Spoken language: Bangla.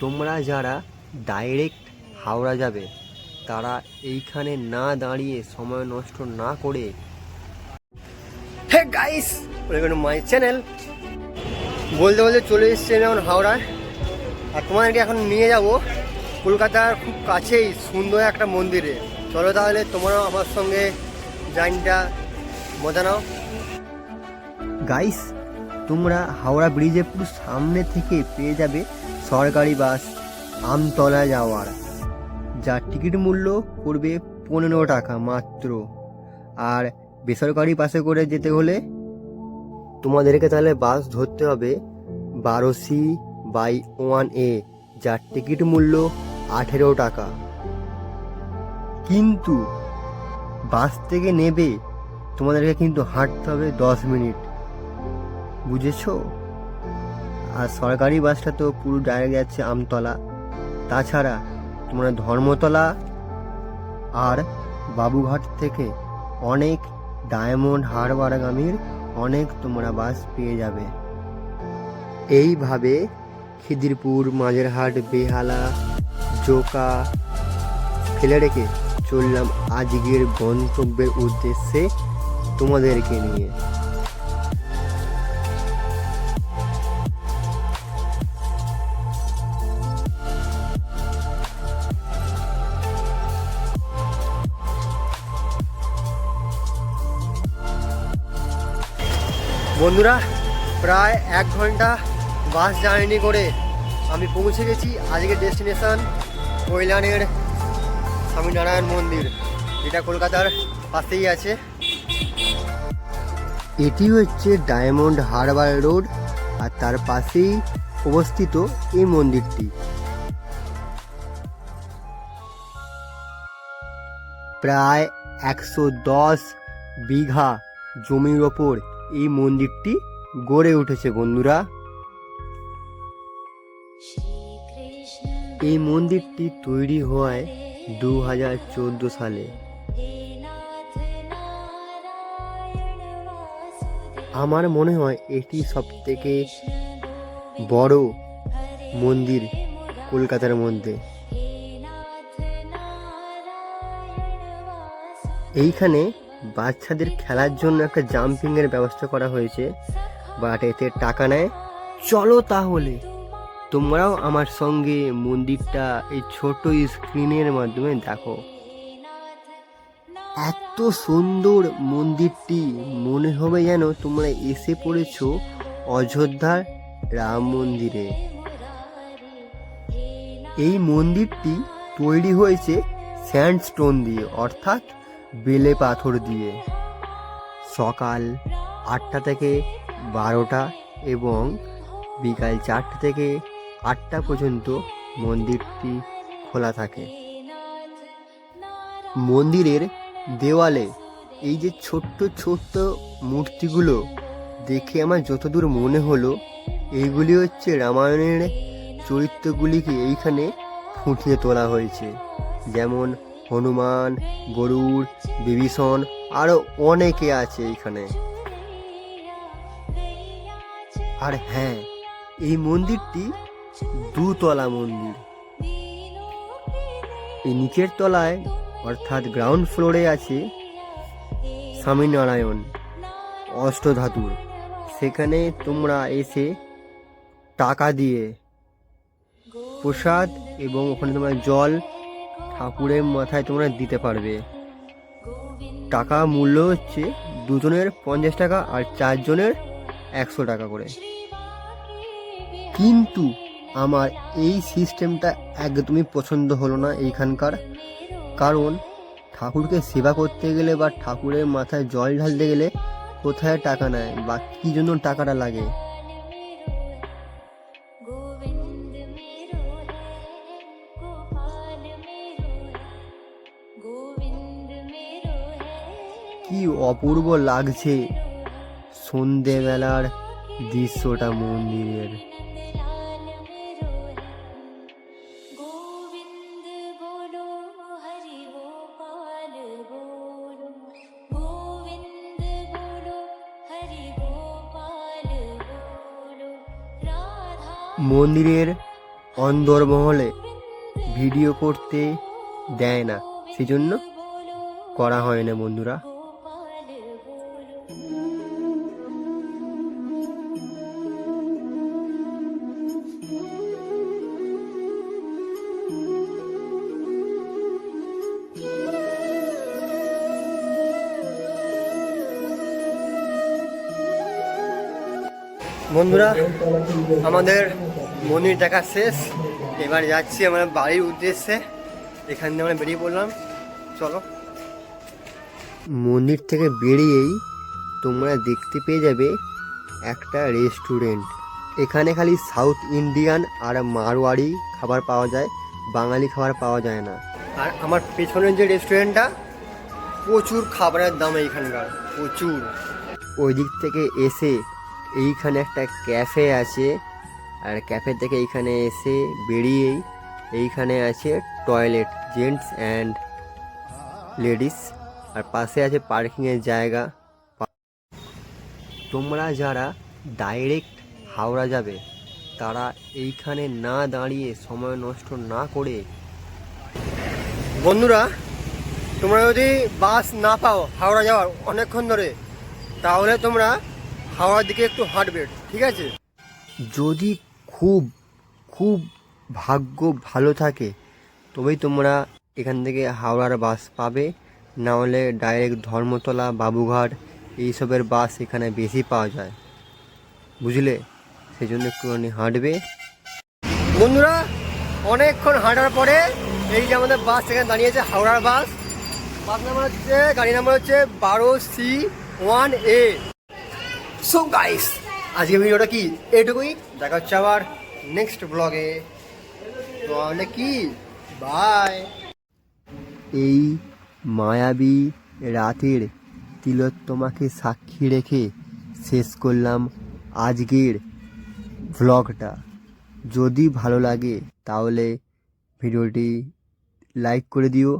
তোমরা যারা ডাইরেক্ট হাওড়া যাবে তারা এইখানে না দাঁড়িয়ে সময় নষ্ট না করে hey guys welcome to my channel বলতে বলতে চলে এসছে যেমন হাওড়ায়। আর তোমাদেরকে এখন নিয়ে যাব কলকাতার খুব কাছেই সুন্দর একটা মন্দিরে। চলো তাহলে তোমরাও আমার সঙ্গে জার্নিটা মজা নাও। গাইস তোমরা হাওড়া ব্রিজে পুরো সামনে থেকে পেয়ে যাবে সরকারি বাস আমতলা যাওয়ার। যার টিকিট মূল্য পড়বে পনেরো টাকা মাত্র। আর বেসরকারি বাসে করে যেতে হলে তোমাদেরকে তাহলে বাস ধরতে হবে বারো সি বাই ওয়ান এ। যার টিকিট মূল্য আঠেরো টাকা। কিন্তু বাস থেকে নেবে, তোমাদেরকে কিন্তু হাঁটতে হবে দশ মিনিট। বুঝেছ? আর সরকারি বাসটা তো পুরো ডাইরেক্ট যাচ্ছে আমতলা। তাছাড়া তোমরা ধর্মতলা আর বাবুঘাট থেকে অনেক ডায়মন্ড হারবারগামীর অনেক তোমরা বাস পেয়ে যাবে। এইভাবে খিদিরপুর, মাঝেরহাট, বেহালা জোকা ফেলে রেখে চললাম আজকের গন্তব্যের উদ্দেশ্যে তোমাদেরকে নিয়ে। বন্ধুরা, প্রায় এক ঘণ্টা বাস জার্নি করে আমি পৌঁছে গেছি আজকের ডেস্টিনেশন। কৈলানের স্বামীনারায়ণ মন্দির, যেটা কলকাতার পাশেই আছে। এটি হচ্ছে ডায়মন্ড হারবার রোড, আর তার পাশেই অবস্থিত এই মন্দিরটি। প্রায় একশো দশ বিঘা জমির ওপর এই মন্দিরটি গড়ে উঠেছে, বন্ধুরা। এই মন্দিরটি তৈরি হয় দু হাজার চোদ্দ সালে। আমার মনে হয় এটি সব থেকে বড় মন্দির কলকাতার মধ্যে। এইখানে বাচ্চাদের খেলার জন্য একটা জাম্পিং এর ব্যবস্থা করা হয়েছে বাট এতে টাকা নেয়। চলো তাহলে। তোমরাও আমার সঙ্গে মন্দিরটা এই ছোট স্ক্রিনের মাধ্যমে দেখো। এত সুন্দর মন্দিরটি, মনে হবে যেন তোমরা এসে পড়েছো অযোধ্যার রাম মন্দিরে। এই মন্দিরটি তৈরি হয়েছে স্যান্ডস্টোন দিয়ে, অর্থাৎ বেলে পাথর দিয়ে। সকাল আটটা থেকে বারোটা এবং বিকাল চারটে থেকে আটটা পর্যন্ত মন্দিরটি খোলা থাকে। মন্দিরের দেওয়ালে এই যে ছোট্ট ছোট্ট মূর্তিগুলো দেখে আমার যতদূর মনে হলো এইগুলি হচ্ছে রামায়ণের চরিত্রগুলিকে এইখানে ফুটিয়ে তোলা হয়েছে। যেমন হনুমান, গরুড়, বিভীষণ আরও অনেকে আছে এইখানে। আর হ্যাঁ এই মন্দিরটি দুতলা মন্দির এই নিচের তলায়, অর্থাৎ গ্রাউন্ড ফ্লোরে আছে স্বামীনারায়ণ অষ্টধাতুর। সেখানে তোমরা এসে টাকা দিয়ে প্রসাদ এবং ওখানে তোমরা জল ঠাকুরের মাথায় তোমরা দিতে পারবে। টাকা মূল্য হচ্ছে দুজনের পঞ্চাশ টাকা আর চারজনের একশো টাকা করে। কিন্তু আমার এই সিস্টেমটা একদমই পছন্দ হলো না এইখানকার। কারণ ঠাকুরকে সেবা করতে গেলে বা ঠাকুরের মাথায় জল ঢালতে গেলে কোথায় টাকা নেয় বা কী জন্য টাকাটা লাগে? কি অপূর্ব লাগছে সন্ধেবেলার দৃশ্যটা মন্দিরের। মন্দিরের অন্দরমহলে ভিডিও করতে দেয় না। সেজন্য করা হয় না বন্ধুরা। বন্ধুরা, আমাদের মন্দির দেখা শেষ। এবার যাচ্ছি আমরা বাড়ির উদ্দেশ্যে। এখান থেকে আমরা বেরিয়ে পড়লাম। চলো। মন্দির থেকে বেরিয়েই তোমরা দেখতে পেয়ে যাবে একটা রেস্টুরেন্ট এখানে খালি সাউথ ইন্ডিয়ান আর মারোয়াড়ি খাবার পাওয়া যায়, বাঙালি খাবার পাওয়া যায় না। আর আমার পেছনের যে রেস্টুরেন্টটা প্রচুর খাবারের দাম এইখানকার, প্রচুর। ওই দিক থেকে এসে এইখানে একটা ক্যাফে আছে, আর ক্যাফে থেকে এইখানে এসে বেরিয়েই এইখানে আছে টয়লেট, জেন্টস অ্যান্ড লেডিস, আর পাশে আছে পার্কিংয়ের জায়গা। তোমরা যারা ডাইরেক্ট হাওড়া যাবে, তারা এইখানে না দাঁড়িয়ে সময় নষ্ট না করে। বন্ধুরা, তোমরা যদি বাস না পাও হাওড়া যাওয়ার অনেকক্ষণ ধরে, তাহলে তোমরা হাওড়ার দিকে একটু হাঁটবে ঠিক আছে? যদি খুব খুব ভাগ্য ভালো থাকে তবেই তোমরা এখান থেকে হাওড়ার বাস পাবে। না হলে ডাইরেক্ট ধর্মতলা বাবুঘাট এইসবের বাস এখানে বেশি পাওয়া যায়। বুঝলে? সেই জন্য একটুখানি হাঁটবে। বন্ধুরা অনেকক্ষণ হাঁটার পরে এই যে আমাদের বাস এখানে দাঁড়িয়েছে হাওড়ার বাস। বাস নাম্বার হচ্ছে গাড়ি নাম্বার হচ্ছে বারো C one A. So guys আজকে ভিডিওটা কি? এইটুকুই। দেখা হচ্ছে আবার নেক্সট ব্লগে তো আমাদের কি? বাই এই মায়াবী রাতের তিলোত্তমাকে সাক্ষী রেখে শেষ করলাম আজকের ভ্লগটা যদি ভালো লাগে, তাহলে ভিডিওটি লাইক করে দিও।